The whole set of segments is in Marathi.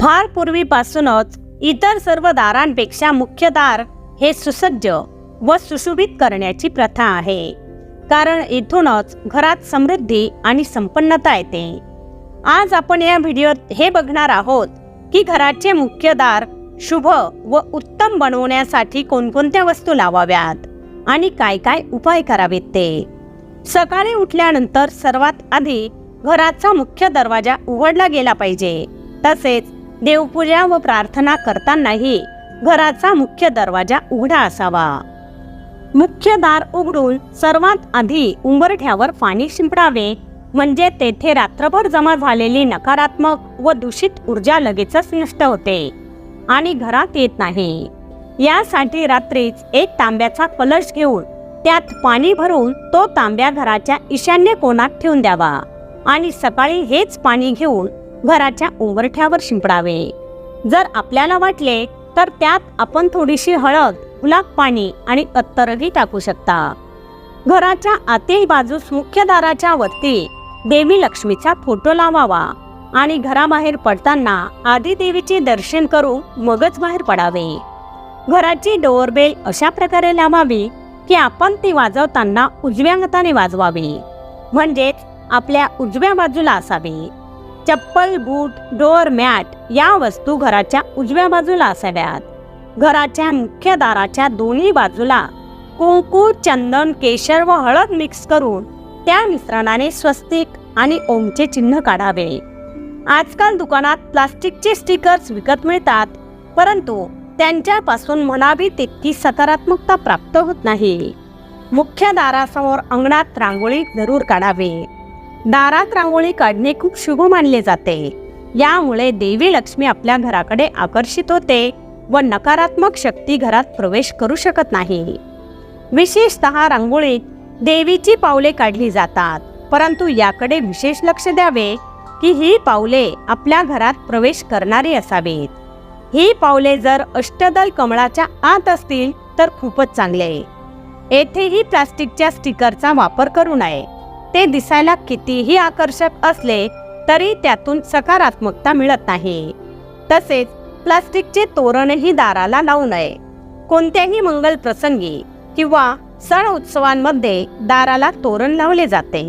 फार पूर्वीपासूनच इतर सर्व दारांपेक्षा मुख्य दार हे सुसज्ज व सुशोभित करण्याची प्रथा आहे. कारण इथूनच घरात समृद्धी आणि संपन्नता येते. आज आपण या व्हिडिओत हे बघणार आहोत की घराचे मुख्य दार शुभ व उत्तम बनवण्यासाठी कोणकोणत्या वस्तू लावाव्यात आणि काय काय उपाय करावेत ते. सकाळी उठल्यानंतर सर्वात आधी घराचा मुख्य दरवाजा उघडला गेला पाहिजे. तसेच देवपूजा व प्रार्थना करतानाही घराचा मुख्य दरवाजा उघडा असावा. मुख्य दार उघडून सर्वात आधी उंबरठ्यावर पाणी शिंपडावे म्हणजे तेथे रात्रभर जमा झालेली नकारात्मक व दूषित ऊर्जा लगेचच नष्ट होते आणि घरात येत नाही. यासाठी रात्रीच एक तांब्याचा कलश घेऊन त्यात पाणी भरून तो तांब्या घराच्या ईशान्य कोणात ठेवून द्यावा आणि सकाळी हेच पाणी घेऊन घराच्या उंबरठ्यावर शिंपडावे. जर आपल्याला वाटले तर त्यात आपण थोडीशी हळद गुलाब पाणी आणि अत्तरही टाकू शकता. घराच्या आतील बाजूस मुख्य दाराच्या वरती देवी लक्ष्मीचा फोटो लावावा आणि घराबाहेर पडताना आधी देवीचे दर्शन करून मगच बाहेर पडावे. घराची डोअरबेल अशा प्रकारे लावावी की आपण ती वाजवताना उजव्या हाताने वाजवावी. म्हणजेच आपल्या उजव्या बाजूला असावी. चप्पल बूट डोअर मॅट या वस्तू घराच्या उजव्या बाजूला असाव्यात. घराच्या मुख्य दाराच्या दोन्ही बाजूला कुंकू चंदन केशर व हळद मिक्स करून त्या मिश्रणाने स्वस्तिक आणि ओमचे चिन्ह काढावे. आजकाल दुकानात प्लास्टिकचे स्टिकर्स विकत मिळतात परंतु त्यांच्यापासून मनावी तितकी सकारात्मकता प्राप्त होत नाही. मुख्य दारासमोर अंगणात रांगोळी जरूर काढावी. दारात रांगोळी काढणे खूप शुभ मानले जाते. यामुळे देवी लक्ष्मी आपल्या घराकडे आकर्षित होते व नकारात्मक शक्ती घरात प्रवेश करू शकत नाही. विशेषतः रांगोळीत देवीची पावले काढली जातात. परंतु याकडे विशेष लक्ष द्यावे की ही पावले आपल्या घरात प्रवेश करणारी असावीत. ही पावले जर अष्टदल कमळाच्या आत असतील तर खूपच चांगले. येथेही प्लास्टिकच्या स्टिकरचा वापर करू नये. ते दिसायला कितीही आकर्षक असले तरी त्यातून सकारात्मकता मिळत नाही. तसेच प्लास्टिकचे तोरणही दाराला लावू नये. कोणत्याही मंगल प्रसंगी किंवा सण उत्सवांमध्ये दाराला तोरण लावले जाते.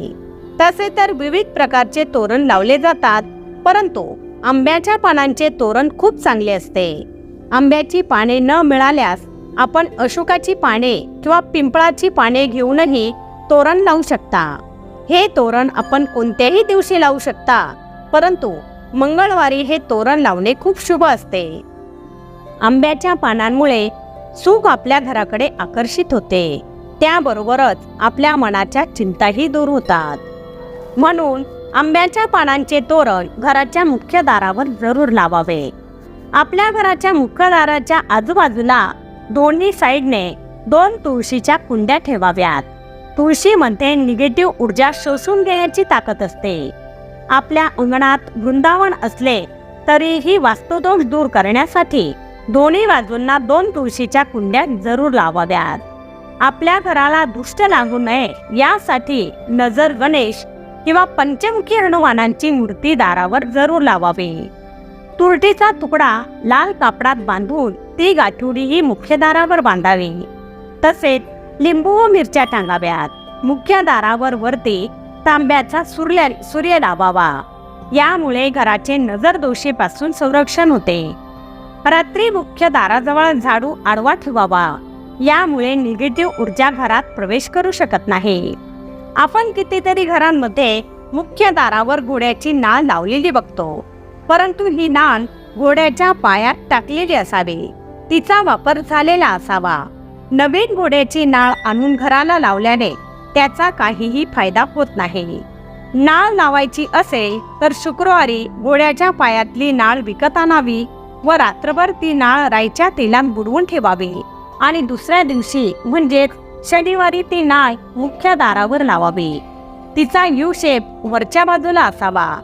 तसे तर विविध प्रकारचे तोरण लावले जातात परंतु आंब्याच्या पानांचे तोरण खूप चांगले असते. आंब्याची पाने न मिळाल्यास आपण अशोकाची पाने किंवा पिंपळाची पाने घेऊनही तोरण लावू शकता. हे तोरण आपण कोणत्याही दिवशी लावू शकता परंतु मंगळवारी हे तोरण लावणे खूप शुभ असते. आंब्याच्या पानांमुळे सुख आपल्या घराकडे आकर्षित होते. त्याबरोबरच आपल्या मनाच्या चिंताही दूर होतात. म्हणून आंब्याच्या पानांचे तोरण घराच्या मुख्य दारावर जरूर लावावे. आपल्या घराच्या मुख्य दाराच्या आजूबाजूला दोन्ही साईडने दोन तुळशीच्या कुंड्या ठेवाव्यात. तुळशीमध्ये निगेटिव्ह ऊर्जा शोषून घेण्याची ताकद असते. आपल्या अंगणात वृंदावन असले तरीही वास्तुदोष दूर करण्यासाठी दोन्ही बाजूंना दोन तुळशीच्या कुंड्या जरूर लावाव्यात. आपल्या घराला दुष्ट लागू नये यासाठी नजर गणेश किंवा पंचमुखी हनुमानांची मूर्ती दारावर जरूर लावावी. तुरटीचा तुकडा लाल कापडात बांधून ती गाठुडी ही मुख्य दारावर बांधावी. तसेच लिंबू व मिरच्या टांगाव्यात. मुख्य दारावर वरती तांब्याचा सूर्य सूर्य लावावा. यामुळे घराचे नजर दोषीपासून संरक्षण होते. रात्री मुख्य दाराजवळ झाडू आडवा ठेवावा. यामुळे निगेटिव्ह ऊर्जा घरात प्रवेश करू शकत नाही. आपण कितीतरी घरांमध्ये मुख्य दारावर घोड्याची नाळ लावलेली बघतो. परंतु ही नाळ घोड्याच्या पायात टाकलेली असावी. तिचा वापर झालेला असावा. नवीन घोड्याची नाळ आणून घराला लावल्याने त्याचा काहीही फायदा होत नाही. नाळ लावायची असेल तर शुक्रवारी घोड्याच्या पायातली नाळ विकत आणावी व रात्रभर ती नाळ राईच्या तेलात बुडवून ठेवावी. आणि दुसऱ्या दिवशी म्हणजेच शनिवारी ती नाळ मुख्य दारावर लावावी. तिचा यू शेप वरच्या बाजूला असावा.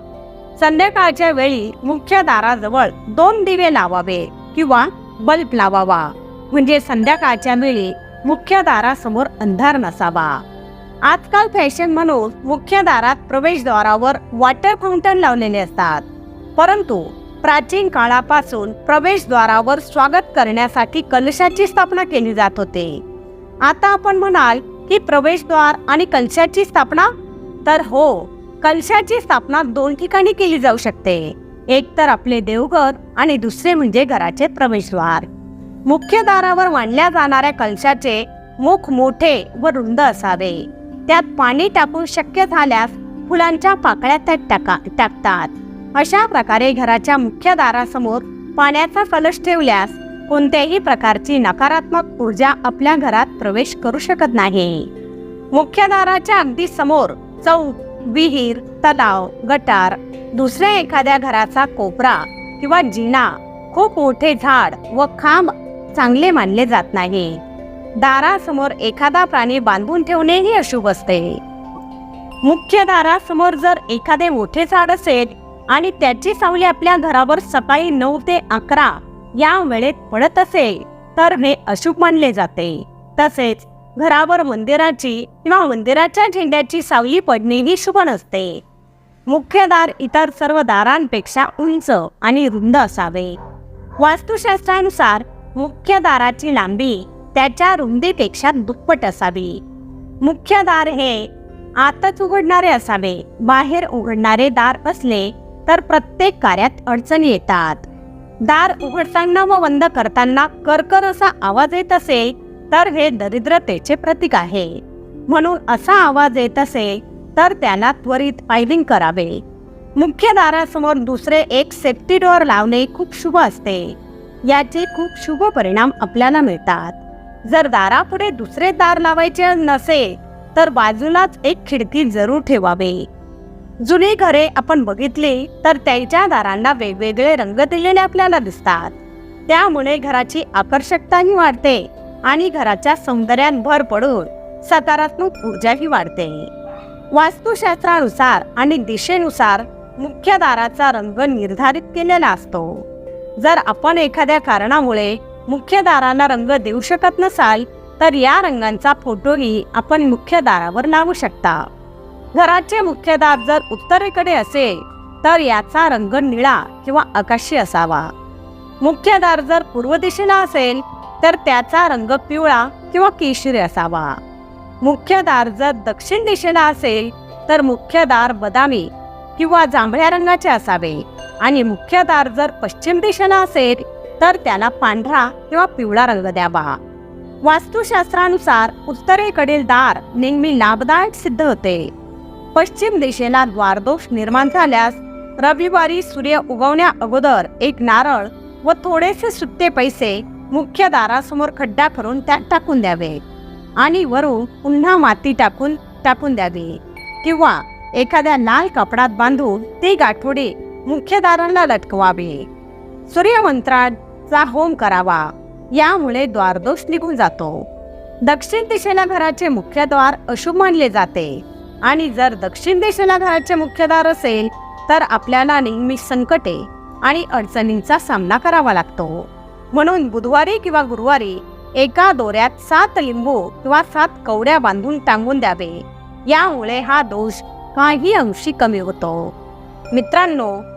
संध्याकाळच्या वेळी मुख्य दाराजवळ दोन दिवे लावावे किंवा बल्ब लावावा. म्हणजे संध्याकाळच्या वेळी मुख्य दारासमोर अंधार नसावा. आजकाल फॅशन म्हणून मुख्य दारात प्रवेशद्वारावर वॉटर फाउंटन लावलेले असतात. परंतु प्राचीन काळापासून प्रवेशद्वारावर स्वागत करण्यासाठी कलशाची स्थापना केली जात होते. आता आपण म्हणाल की प्रवेशद्वार आणि कलशाची स्थापना? तर हो कलशाची स्थापना दोन ठिकाणी केली जाऊ शकते. एक तर आपले देवघर आणि दुसरे म्हणजे घराचे प्रवेशद्वार. मुख्य दारावर मांडल्या जाणाऱ्या कलशाचे मुख मोठे व रुंद असावे. त्यात पाणी टाकून शक्य झाल्यास फुलांच्या पाकळ्या त्यात टाका टाकतात. अशा प्रकारे घराच्या मुख्य दारासमोर पाण्याचा कलश ठेवल्यास कोणत्याही प्रकारची नकारात्मक ऊर्जा आपल्या घरात प्रवेश करू शकत नाही. मुख्य दाराच्या अगदी समोर चौक विहीर तलाव गटार दुसऱ्या एखाद्या घराचा कोपरा किंवा जिना खूप मोठे झाड व खांब चांगले मानले जात नाही. दारासमोर एखादा प्राणी बांधून ठेवणेही अशुभ असते. मुख्य दारासमोर जर एखादे मोठे झाड असेल आणि त्याची सावली आपल्या घरावर सकाळी नऊ ते अकरा या वेळेत पडत असेल तर हे अशुभ मानले जाते. तसेच घरावर मंदिराची किंवा मंदिराच्या झेंड्याची सावली पडणेही शुभ नसते. मुख्य दार इतर सर्व दारांपेक्षा उंच आणि रुंद असावे. वास्तुशास्त्रानुसार मुख्य दाराची लांबी त्याच्या रुंदीपेक्षा दुप्पट असावी. मुख्य दार हे आतच उघडणारे असावे बाहेर उघडणारे दार असले तर प्रत्येक कार्यात अडचणी येतात. दार उघडताना व बंद करताना करकर असा आवाज येत असेल तर हे दरिद्रतेचे प्रतीक आहे. म्हणून असा आवाज येत असेल तर त्याला त्वरित फायलिंग करावे. मुख्य दारासमोर दुसरे एक सेफ्टी डोअर लावणे खूप शुभ असते. याचे खूप शुभ परिणाम आपल्याला मिळतात. जर दारापुढे दुसरे दार लावायचे नसेल तर बाजूलाच एक खिडकी जरूर ठेवावे. जुनी घरे आपण बघितली तर त्यांच्या दारांना वेगवेगळे रंग दिलेले आपल्याला दिसतात. त्यामुळे घराची आकर्षकताही वाढते आणि घराच्या सौंदर्यात भर पडून सकारात्मक ऊर्जाही वाढते. वास्तुशास्त्रानुसार आणि दिशेनुसार मुख्य दाराचा रंग निर्धारित केलेला असतो. जर आपण एखाद्या कारणामुळे मुख्य दारांना रंग देऊ शकत नसाल तर या रंगांचा फोटोही आपण मुख्य दारावर लावू शकता. घराचे मुख्य दार जर उत्तरेकडे असेल तर याचा रंग निळा किंवा आकाशी असावा. मुख्य दार जर पूर्व दिशेला असेल तर त्याचा रंग पिवळा किंवा केशरी असावा. मुख्य दार जर दक्षिण दिशेला असेल तर मुख्य दार बदामी किंवा जांभळ्या रंगाचे असावे. आणि मुख्य दार जर पश्चिम दिशेला असेल तर त्याला पांढरा किंवा पिवळा रंग द्यावा वास्तुशास्त्रानुसार उत्तरेकडील दार नेहमी लाभदायक सिद्ध होते. पश्चिम दिशेला द्वारदोष निर्माण झाल्यास रविवारी सूर्य उगवण्या अगोदर एक नारळ व थोडेसे सुट्टे पैसे मुख्य दारासमोर खड्डा करून त्यात टाकून द्यावे आणि वरून पुन्हा माती टाकून टाकून द्यावी. किंवा एखाद्या लाल कपडात बांधून ती गाठोडी मुख्य दारांना सूर्यमंत्राचा होम करावा यामुळे द्वारदोष निघून जातो. दक्षिण दिशेला घराचे मुख्य द्वार अशुभ मानले जाते. आणि जर दक्षिण दिशेला घराचे मुख्य असेल तर आपल्याला नेहमी संकटे आणि अडचणींचा सामना करावा लागतो. म्हणून बुधवारी किंवा गुरुवारी एका दोऱ्यात सात लिंबू किंवा सात कवड्या बांधून टांगून द्यावे. यामुळे हा दोष काही अंशी कमी होतो. मित्रांनो